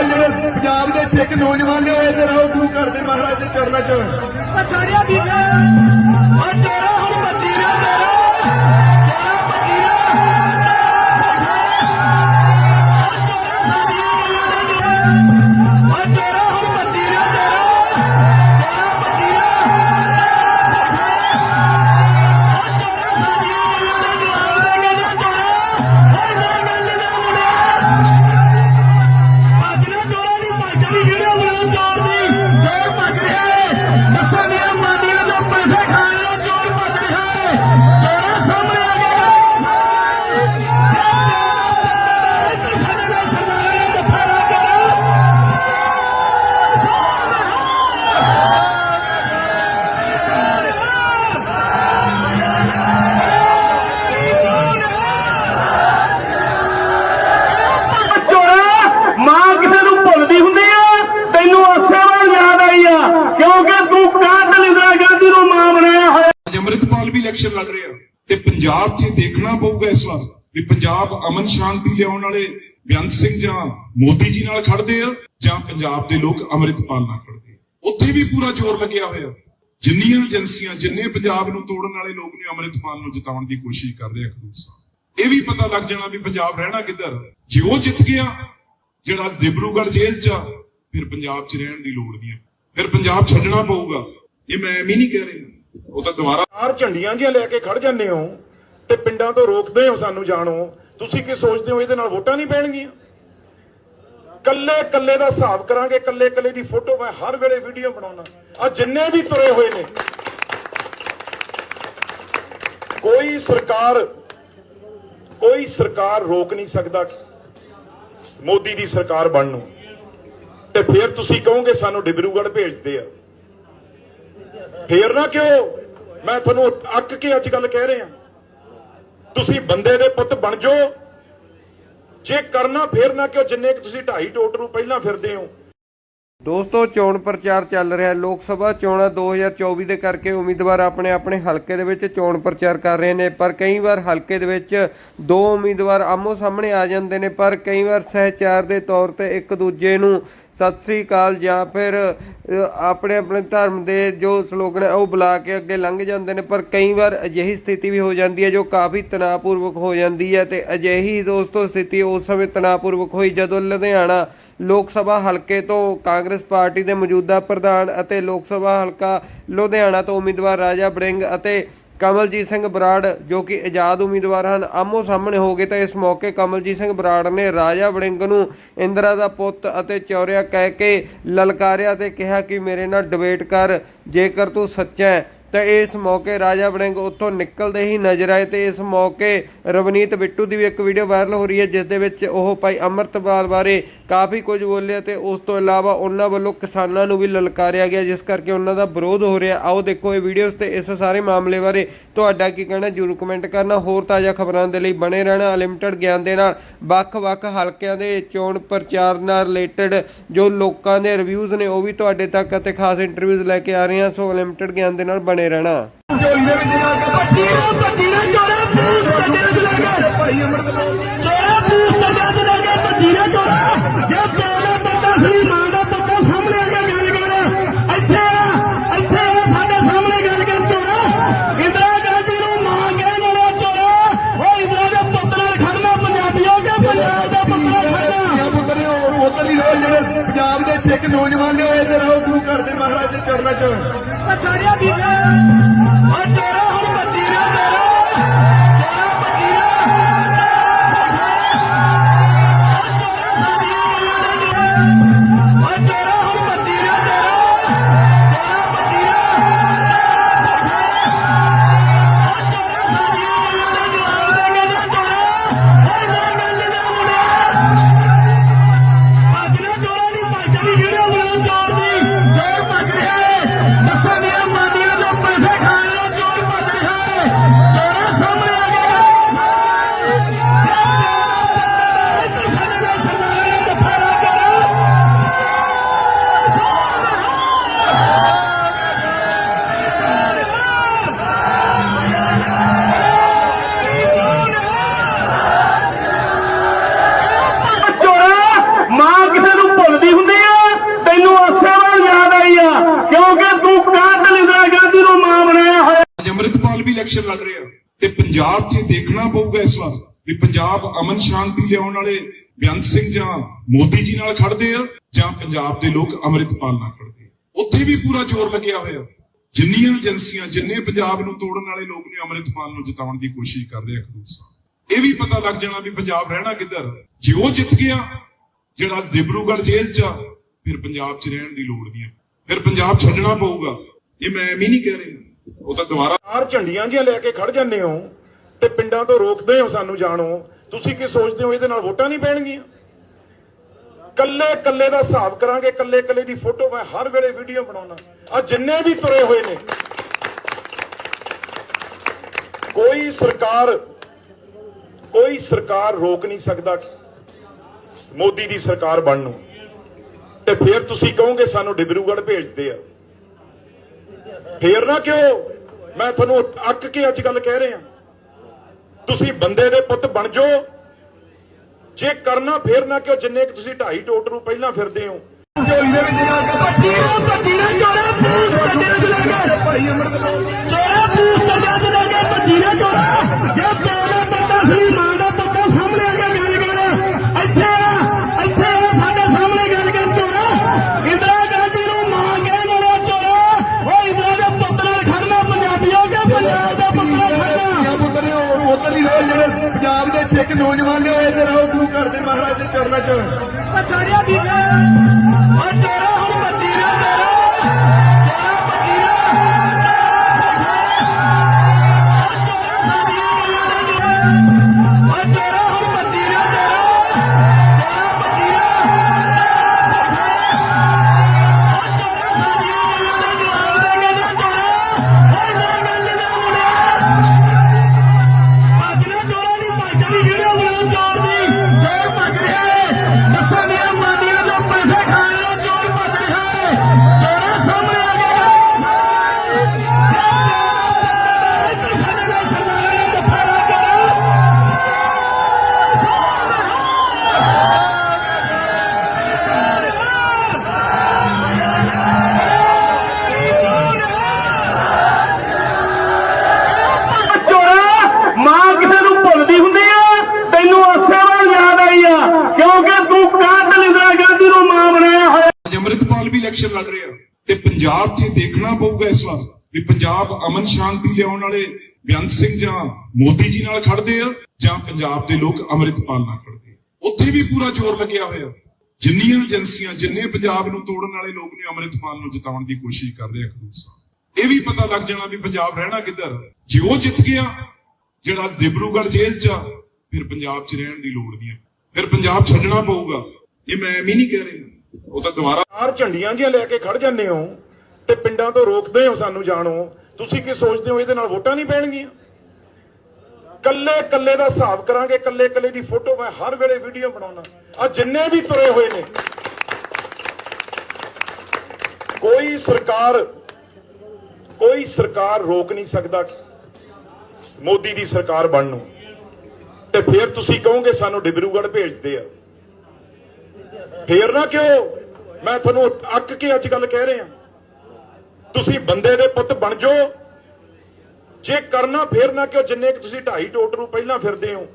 ਜਿਹੜੇ ਪੰਜਾਬ ਦੇ ਸਿੱਖ ਨੌਜਵਾਨ ਨੇ ਉਹ ਇੱਧਰ ਆਓ ਗੁਰੂ ਘਰ ਦੇ ਮਹਾਰਾਜ ਦੇ ਚਰਨਾਂ 'ਚ ਪਛਾੜਿਆ ਵੀ ਉਹ ਚੋਰਾ ਕਿਉਂਕਿ ਤੂੰ ਕਾਤਲ ਇੰਦਰਾ ਗਾਂਧੀ ਨੂੰ ਮਾਂ ਬਣਾਇਆ ਹੋਇਆ। ਅੱਜ ਅੰਮ੍ਰਿਤਪਾਲ ਵੀ ਇਲੈਕਸ਼ਨ ਲੜ ਰਿਹਾ ਤੇ ਪੰਜਾਬ 'ਚ ਦੇਖਣਾ ਪਊਗਾ ਇਸ ਵਾਰ ਵੀ ਪੰਜਾਬ ਅਮਨ ਸ਼ਾਂਤੀ ਲਿਆਉਣ ਵਾਲੇ ਬੇਅੰਤ ਸਿੰਘ ਜਾਂ ਮੋਦੀ ਜੀ ਨਾਲ ਖੜਦੇ ਆ ਜਾਂ ਪੰਜਾਬ ਦੇ ਲੋਕ ਅੰਮ੍ਰਿਤਪਾਲ ਨਾਲ ਖੜਦੇ ਉੱਥੇ ਵੀ ਪੂਰਾ ਜ਼ੋਰ ਲੱਗਿਆ ਹੋਇਆ। ਜਿੰਨੀਆਂ ਏਜੰਸੀਆਂ, ਜਿੰਨੇ ਪੰਜਾਬ ਨੂੰ ਤੋੜਨ ਵਾਲੇ ਲੋਕ ਨੇ ਅੰਮ੍ਰਿਤਪਾਲ ਨੂੰ ਜਿਤਾਉਣ ਦੀ ਕੋਸ਼ਿਸ਼ ਕਰ ਰਹੇ ਆ ਖਡੂਰ ਸਾਹਿਬ। ਇਹ ਵੀ ਪਤਾ ਲੱਗ ਜਾਣਾ ਵੀ ਪੰਜਾਬ ਰਹਿਣਾ ਕਿੱਧਰ ਜੇ ਉਹ ਜਿੱਤ ਗਿਆ, ਜਿਹੜਾ ਦਿਬਰੂਗੜ੍ਹ ਜੇਲ੍ਹ 'ਚ ਆ, ਫਿਰ ਪੰਜਾਬ 'ਚ ਰਹਿਣ ਦੀ ਲੋੜ ਨਹੀਂ ਹੈ ਫਿਰ ਪੰਜਾਬ ਛੱਡਣਾ ਪਊਗਾ। ਇਹ ਮੈਂ ਐਵੇਂ ਨਹੀਂ ਕਹਿ ਰਿਹਾ। ਉਹ ਤਾਂ ਦੁਬਾਰਾ ਚਾਰ ਝੰਡੀਆਂ ਜਿਹੀਆਂ ਲੈ ਕੇ ਖੜ ਜਾਂਦੇ ਹੋ ਤੇ ਪਿੰਡਾਂ ਤੋਂ ਰੋਕਦੇ ਹੋ ਸਾਨੂੰ ਜਾਣੋ। ਤੁਸੀਂ ਕੀ ਸੋਚਦੇ ਹੋ ਇਹਦੇ ਨਾਲ ਵੋਟਾਂ ਨਹੀਂ ਪੈਣਗੀਆਂ? ਕੱਲੇ ਕੱਲੇ ਦਾ ਹਿਸਾਬ ਕਰਾਂਗੇ ਕੱਲੇ ਕੱਲੇ ਦੀ ਫੋਟੋ ਮੈਂ ਹਰ ਵੇਲੇ ਵੀਡੀਓ ਬਣਾਉਣਾ। ਆ ਜਿੰਨੇ ਵੀ ਤੁਰੇ ਹੋਏ ਨੇ, ਕੋਈ ਸਰਕਾਰ ਕੋਈ ਸਰਕਾਰ ਰੋਕ ਨਹੀਂ ਸਕਦਾ ਮੋਦੀ ਦੀ ਸਰਕਾਰ ਬਣਨ ਨੂੰ। ਤੇ ਫਿਰ ਤੁਸੀਂ ਕਹੋਗੇ ਸਾਨੂੰ ਡਿਬਰੂਗੜ ਭੇਜਦੇ ਆ। ਫੇਰ ਨਾ ਕਿਉਂ? ਮੈਂ ਤੁਹਾਨੂੰ ਅੱਕ ਕੇ ਅੱਜ ਗੱਲ ਕਹਿ ਰਿਹਾ। ਤੁਸੀਂ ਬੰਦੇ ਦੇ ਪੁੱਤ ਬਣ ਜਾਓ। ਜੇ ਕਰਨਾ ਫੇਰ ਨਾ ਕਿਉਂ? ਜਿੰਨੇ ਕਿ ਤੁਸੀਂ ਢਾਈ ਟੋਟਰੂ ਪਹਿਲਾਂ ਫਿਰਦੇ ਹੋ। ਦੋਸਤੋ, ਚੋਣ ਪ੍ਰਚਾਰ ਚੱਲ ਰਿਹਾ। ਲੋਕ ਸਭਾ ਚੋਣਾਂ 2024 ਦੇ ਕਰਕੇ ਉਮੀਦਵਾਰ ਆਪਣੇ ਆਪਣੇ ਹਲਕੇ ਦੇ ਵਿੱਚ ਚੋਣ ਪ੍ਰਚਾਰ ਕਰ ਰਹੇ ਨੇ। ਪਰ ਕਈ ਵਾਰ ਹਲਕੇ ਦੇ ਵਿੱਚ ਦੋ ਉਮੀਦਵਾਰ ਆਮੋ ਸਾਹਮਣੇ ਆ ਜਾਂਦੇ ਨੇ। ਪਰ ਕਈ ਵਾਰ ਸਹਿਚਾਰ ਦੇ ਤੌਰ ਤੇ ਇੱਕ ਦੂਜੇ ਨੂੰ ਸਤਿ ਸ੍ਰੀ ਅਕਾਲ ਜਾਂ ਫਿਰ ਆਪਣੇ ਆਪਣੇ ਧਰਮ ਦੇ ਜੋ ਸਲੋਗਨ ਹੈ ਉਹ ਬੁਲਾ ਕੇ ਅੱਗੇ ਲੰਘ ਜਾਂਦੇ ਨੇ, ਪਰ ਕਈ ਵਾਰ ਅਜਿਹੀ ਸਥਿਤੀ ਵੀ ਹੋ ਜਾਂਦੀ ਹੈ ਜੋ ਕਾਫੀ ਤਣਾਅਪੂਰਵਕ ਹੋ ਜਾਂਦੀ ਹੈ ਤੇ ਅਜਿਹੀ ਦੋਸਤੋ ਸਥਿਤੀ ਉਸ ਸਮੇਂ ਤਣਾਅਪੂਰਵਕ ਹੋਈ ਜਦੋਂ ਲੁਧਿਆਣਾ ਲੋਕ ਸਭਾ ਹਲਕੇ ਤੋਂ ਕਾਂਗਰਸ ਪਾਰਟੀ ਦੇ ਮੌਜੂਦਾ ਪ੍ਰਧਾਨ ਅਤੇ ਲੋਕ ਸਭਾ ਹਲਕਾ ਲੁਧਿਆਣਾ ਤੋਂ ਉਮੀਦਵਾਰ ਰਾਜਾ ਬੜਿੰਗ ਅਤੇ ਕਮਲਜੀਤ ਸਿੰਘ ਬਰਾੜ, ਜੋ ਕਿ ਆਜ਼ਾਦ ਉਮੀਦਵਾਰ ਹਨ, ਆਮੋ ਸਾਹਮਣੇ ਹੋ ਗਏ ਤਾਂ ਇਸ ਮੌਕੇ ਕਮਲਜੀਤ ਸਿੰਘ ਬਰਾੜ ਨੇ ਰਾਜਾ ਵੜਿੰਗ ਨੂੰ ਇੰਦਰਾ ਦਾ ਪੁੱਤ ਅਤੇ ਚੌਰਿਆ ਕਹਿ ਕੇ ਲਲਕਾਰਿਆ ਤੇ ਕਿਹਾ ਕਿ ਮੇਰੇ ਨਾਲ ਡਿਬੇਟ ਕਰ, ਜੇਕਰ ਤੂੰ ਸੱਚਾ ਹੈ ਤਾਂ ਇਸ ਮੌਕੇ ਰਾਜਾ ਵੜਿੰਗ ਉੱਥੋਂ ਨਿਕਲਦੇ ਹੀ ਨਜ਼ਰ ਆਏ ਤੇ ਇਸ ਮੌਕੇ ਰਵਨੀਤ ਬਿੱਟੂ ਦੀ ਵੀ ਇੱਕ ਵੀਡੀਓ ਵਾਇਰਲ ਹੋ ਰਹੀ ਹੈ, ਜਿਸ ਦੇ ਵਿੱਚ ਉਹ ਭਾਈ ਅਮਰਤਪਾਲ ਬਾਰੇ ਕਾਫੀ ਕੁਝ ਬੋਲਿਆ ਤੇ ਉਸ ਤੋਂ ਇਲਾਵਾ ਉਹਨਾਂ ਵੱਲੋਂ ਕਿਸਾਨਾਂ ਨੂੰ ਵੀ ਲਲਕਾਰਿਆ ਗਿਆ, ਜਿਸ ਕਰਕੇ ਉਹਨਾਂ ਦਾ ਵਿਰੋਧ ਹੋ ਰਿਹਾ। ਆਓ ਦੇਖੋ ਇਹ ਵੀਡੀਓਜ਼ ਤੇ ਇਸ ਸਾਰੇ ਮਾਮਲੇ ਬਾਰੇ ਤੁਹਾਡਾ ਕੀ ਕਹਿਣਾ, ਜਰੂਰ ਕਮੈਂਟ ਕਰਨਾ। ਹੋਰ ਤਾਜ਼ਾ ਖਬਰਾਂ ਦੇ ਲਈ ਬਣੇ ਰਹਿਣਾ ਅਨਲਿਮਟਿਡ ਗਿਆਨ ਦੇ ਨਾਲ। ਵੱਖ-ਵੱਖ ਹਲਕਿਆਂ ਦੇ ਚੋਣ ਪ੍ਰਚਾਰ ਨਾਲ ਰਿਲੇਟਡ ਜੋ ਲੋਕਾਂ ਦੇ ਰਿਵਿਊਜ਼ ਨੇ, ਉਹ ਵੀ ਤੁਹਾਡੇ ਤੱਕ ਅਤੇ ਖਾਸ ਇੰਟਰਵਿਊਜ਼ ਲੈ ਕੇ ਆ ਰਹੇ ਹਾਂ। ਸੋ ਅਨਲਿਮਟਿਡ ਗਿਆਨ ਦੇ ਨਾਲ ਬਣੇ ਰਹਿਣਾ। ਝੋਲੀ ਦੇ ਵਿੱਚ ਜਾ ਕੇ ਪੱਟੀ ਨੂੰ ਪੱਟੀ ਨੂੰ ਚੋਰਾ ਪੂਸ ਚੱਡੇ ਚ ਲੈ ਕੇ ਭਾਈ ਅਮਰਤ ਚੋਰਾ ਪੂਸ ਚੱਡੇ ਚ ਲੈ ਕੇ ਭੱਜੀ ਨਾ ਚੋਰਾ। ਜੇ ਪਿਆਰਾ ਪੱਤਾ ਸੀ ਮਾਂ ਦਾ ਪੱਤਾ ਸਾਹਮਣੇ ਆ ਕੇ ਗੱਲ ਕਰ ਇੱਥੇ ਆ ਇੱਥੇ ਆ ਸਾਡੇ ਸਾਹਮਣੇ ਗੱਲ ਕਰ ਚੋਰਾ ਇੰਦਰਾ ਗਾਂਧੀ ਨੂੰ ਮਾਂ ਕਹਿਣ ਵਾਲਾ ਚੋਰਾ ਉਹ ਇੰਦਰਾ ਦੇ ਪੁੱਤ ਨਾਲ ਖੜਨਾ ਪੰਜਾਬੀਓ ਕੇ ਪੰਜਾਬ ਦਾ ਪੁੱਤ ਨਾਲ ਖੜਨਾ ਜਾਂ ਪੁੱਤਰ ਨੇ ਹੋਰ ਉਧਰ ਹੀ ਰਹੋ ਜਿਹੜੇ ਪੰਜਾਬ ਦੇ ਸਿੱਖ ਨੌਜਵਾਨ ਨੇ ਉਹ ਇੱਧਰ ਆਓ ਗੁਰੂ ਘਰ ਦੇ ਮਹਾਰਾਜ ਦੇ ਚਰਨਾਂ 'ਚ। ਇਲੈਕਸ਼ਨ ਲੜ ਰਿਹਾ। ਤੇ ਪੰਜਾਬ 'ਚ ਦੇਖਣਾ ਪਊਗਾ ਇਸ ਵਾਰ ਵੀ ਪੰਜਾਬ ਅਮਨ ਸ਼ਾਂਤੀ ਲਿਆਉਣ ਵਾਲੇ ਬੇਅੰਤ ਸਿੰਘ ਜਾਂ ਮੋਦੀ ਜੀ ਨਾਲ ਖੜਦੇ ਆ ਜਾਂ ਪੰਜਾਬ ਦੇ ਲੋਕ ਅੰਮ੍ਰਿਤਪਾਲ ਨਾਲ ਖੜਦੇ ਆ। ਉੱਥੇ ਵੀ ਪੂਰਾ ਜ਼ੋਰ ਲੱਗਿਆ ਹੋਇਆ। ਜਿੰਨੀਆਂ ਏਜੰਸੀਆਂ ਜਿੰਨੇ ਪੰਜਾਬ ਨੂੰ ਤੋੜਨ ਵਾਲੇ ਲੋਕ ਨੇ ਅੰਮ੍ਰਿਤਪਾਲ ਨੂੰ ਜਿਤਾਉਣ ਦੀ ਕੋਸ਼ਿਸ਼ ਕਰ ਰਹੇ ਆ ਖਡੂਰ ਸਾਹਿਬ। ਇਹ ਵੀ ਪਤਾ ਲੱਗ ਜਾਣਾ ਵੀ ਪੰਜਾਬ ਰਹਿਣਾ ਕਿੱਧਰ ਜੇ ਉਹ ਜਿੱਤ ਗਿਆ ਜਿਹੜਾ ਦਿਬਰੂਗੜ੍ਹ ਜੇਲ੍ਹ 'ਚ ਆ, ਫਿਰ ਪੰਜਾਬ 'ਚ ਰਹਿਣ ਦੀ ਲੋੜ ਨਹੀਂ ਹੈ ਫਿਰ ਪੰਜਾਬ ਛੱਡਣਾ ਪਊਗਾ। ਇਹ ਮੈਂ ਐਵੇਂ ਨਹੀਂ ਕਹਿ ਰਿਹਾ। ਉਹ ਤਾਂ ਦੁਬਾਰਾ ਚਾਰ ਝੰਡੀਆਂ ਜਿਹੀਆਂ ਲੈ ਕੇ ਖੜ ਜਾਂਦੇ ਹੋ ਤੇ ਪਿੰਡਾਂ ਤੋਂ ਰੋਕਦੇ ਹੋ ਸਾਨੂੰ ਜਾਣੋ। ਤੁਸੀਂ ਕੀ ਸੋਚਦੇ ਹੋ ਇਹਦੇ ਨਾਲ ਵੋਟਾਂ ਨਹੀਂ ਪੈਣਗੀਆਂ? ਕੱਲੇ ਕੱਲੇ ਦਾ ਹਿਸਾਬ ਕਰਾਂਗੇ, ਕੱਲੇ ਕੱਲੇ ਦੀ ਫੋਟੋ ਮੈਂ ਹਰ ਵੇਲੇ ਵੀਡੀਓ ਬਣਾਉਣਾ ਆ ਜਿੰਨੇ ਵੀ ਤੁਰੇ ਹੋਏ ਨੇ। ਕੋਈ ਸਰਕਾਰ ਕੋਈ ਸਰਕਾਰ ਰੋਕ ਨਹੀਂ ਸਕਦਾ ਮੋਦੀ ਦੀ ਸਰਕਾਰ ਬਣਨ। ਨੂੰ ਤੇ ਫਿਰ ਤੁਸੀਂ ਕਹੋਗੇ ਸਾਨੂੰ ਡਿਬਰੂਗੜ੍ਹ ਭੇਜਦੇ ਆ। ਫੇਰ ਨਾ ਕਿਉਂ? ਮੈਂ ਤੁਹਾਨੂੰ ਅੱਕ ਕੇ ਅੱਜ ਗੱਲ ਕਹਿ ਰਿਹਾ। ਤੁਸੀਂ ਬੰਦੇ ਦੇ ਪੁੱਤ ਬਣ ਜਾਓ। ਜੇ ਕਰਨਾ ਫੇਰ ਨਾ ਕਿਉਂ? ਜਿੰਨੇ ਕਿ ਤੁਸੀਂ ਢਾਈ ਟੋਟ ਨੂੰ ਪਹਿਲਾਂ ਫਿਰਦੇ ਹੋ। ਝੋਲੀ ਦੇ ਵਿੱਚ ਜਾ ਕੇ ਪੱਟੀ ਨੂੰ ਪੱਟੀ ਨੂੰ ਚੋਰਾ ਪੂਸ ਕੱਢਿਆ ਚ ਲੈ ਕੇ ਭਾਈ ਅਮਰਪਾਲ ਚੋਰਾ ਪੂਸ ਕੱਢਿਆ ਚ ਲੈ ਕੇ ਭੱਜੀ ਨਾ ਚੋਰਾ ਜੇ ਪਿਓ ਦਾ ਬੰਦਾ ਸੀ ਮਾਂ ਦਾ ਬੰਦਾ ਸਾਹਮਣੇ ਆ ਕੇ ਗੱਲ ਕਰ ਇੱਥੇ ਆ ਇੱਥੇ ਆ ਸਾਡੇ ਸਾਹਮਣੇ ਗੱਲ ਕਰ ਚੋਰਾ ਇੰਦਰਾ ਗਾਂਧੀ ਨੂੰ ਮਾਂ ਕਹਿਣ ਵਾਲਾ ਚੋਰਾ ਉਹ ਇੰਦਰਾ ਦੇ ਪੁੱਤ ਨਾਲ ਖੜਨਾ ਪੰਜਾਬੀਓ ਕੇ ਪੰਜਾਬ ਦਾ ਪੁੱਤ ਨਾਲ ਖੜਨਾ ਪੁੱਤਰ ਨੇ ਉਧਰ ਜਿਹੜੇ ਪੰਜਾਬ ਦੇ ਸਿੱਖ ਨੌਜਵਾਨ ਨੇ ਉਹ ਇੱਧਰ ਆਓ ਗੁਰੂ ਘਰ ਦੇ ਮਹਾਰਾਜ ਦੇ ਚਰਨਾਂ 'ਚ। ਪਛਾੜਿਆ ਦੀ ਉਹ ਚੋਰਾ ਭੱਜਣੀ ਵੀਡੀਓ ਬਣਾਉ ਚੋਰ ਦੀ ਚੋਰ ਭੱਜ ਰਿਹਾ ਹੈ। ਦੱਸਾਂ ਦੀਆਂ ਮਾਦੀਆਂ ਅੱਜ ਵੀ ਇਲੈਕਸ਼ਨ ਲੜ ਰਿਹਾ ਤੇ ਪੰਜਾਬ 'ਚ ਦੇਖਣਾ ਪਊਗਾ ਇਸ ਵਾਰ ਵੀ ਪੰਜਾਬ ਅਮਨ ਸ਼ਾਂਤੀ ਲਿਆਉਣ ਵਾਲੇ ਬੇਅੰਤ ਸਿੰਘ ਜਾਂ ਮੋਦੀ ਜੀ ਨਾਲ ਖੜਦੇ ਆ ਜਾਂ ਪੰਜਾਬ ਦੇ ਲੋਕ ਅੰਮ੍ਰਿਤਪਾਲ ਨਾਲ ਖੜਦੇ ਉੱਥੇ ਵੀ ਪੂਰਾ ਜ਼ੋਰ ਲੱਗਿਆ ਹੋਇਆ। ਜਿੰਨੀਆਂ ਏਜੰਸੀਆਂ ਜਿੰਨੇ ਪੰਜਾਬ ਨੂੰ ਤੋੜਨ ਵਾਲੇ ਲੋਕ ਨੇ ਅੰਮ੍ਰਿਤਪਾਲ ਨੂੰ ਜਿਤਾਉਣ ਦੀ ਕੋਸ਼ਿਸ਼ ਕਰ ਰਹੇ ਆ ਖਡੂਰ ਸਾਹਿਬ। ਇਹ ਵੀ ਪਤਾ ਲੱਗ ਜਾਣਾ ਵੀ ਪੰਜਾਬ ਰਹਿਣਾ ਕਿੱਧਰ ਜੇ ਉਹ ਜਿੱਤ ਗਿਆ ਜਿਹੜਾ ਦਿਬਰੂਗੜ੍ਹ ਜੇਲ੍ਹ 'ਚ ਆ, ਫਿਰ ਪੰਜਾਬ 'ਚ ਰਹਿਣ ਦੀ ਲੋੜ ਨਹੀਂ ਹੈ ਫਿਰ ਪੰਜਾਬ ਛੱਡਣਾ ਪਊਗਾ। ਇਹ ਮੈਂ ਐਵੇਂ ਨਹੀਂ ਕਹਿ ਰਿਹਾ। ਉਹ ਤਾਂ ਦੁਬਾਰਾ ਚਾਰ ਝੰਡੀਆਂ ਜਿਹੀਆਂ ਲੈ ਕੇ ਖੜ ਜਾਂਦੇ ਹੋ ਤੇ ਪਿੰਡਾਂ ਤੋਂ ਰੋਕਦੇ ਹੋ ਸਾਨੂੰ ਜਾਣੋ। ਤੁਸੀਂ ਕੀ ਸੋਚਦੇ ਹੋ ਇਹਦੇ ਨਾਲ ਵੋਟਾਂ ਨਹੀਂ ਪੈਣਗੀਆਂ? ਕੱਲੇ ਕੱਲੇ ਦਾ ਹਿਸਾਬ ਕਰਾਂਗੇ, ਕੱਲੇ ਕੱਲੇ ਦੀ ਫੋਟੋ ਮੈਂ ਹਰ ਵੇਲੇ ਵੀਡੀਓ ਬਣਾਉਣਾ ਆ ਜਿੰਨੇ ਵੀ ਤੁਰੇ ਹੋਏ ਨੇ। ਕੋਈ ਸਰਕਾਰ ਕੋਈ ਸਰਕਾਰ ਰੋਕ ਨਹੀਂ ਸਕਦਾ ਮੋਦੀ ਦੀ ਸਰਕਾਰ ਬਣਨ ਨੂੰ। ਤੇ ਫਿਰ ਤੁਸੀਂ ਕਹੋਗੇ ਸਾਨੂੰ ਡਿਬਰੂਗੜ੍ਹ ਭੇਜਦੇ ਆ। ਫੇਰ ਨਾ ਕਿਉਂ? ਮੈਂ ਤੁਹਾਨੂੰ ਅੱਕ ਕੇ ਅੱਜ ਗੱਲ ਕਹਿ ਰਿਹਾ। ਤੁਸੀਂ ਬੰਦੇ ਦੇ ਪੁੱਤ ਬਣ ਜਾਓ। ਜੇ ਕਰਨਾ ਫੇਰ ਨਾ ਕਿਉਂ? ਜਿੰਨੇ ਕਿ ਤੁਸੀਂ ਢਾਈ ਟੋਟ ਨੂੰ ਪਹਿਲਾਂ ਫਿਰਦੇ ਹੋ।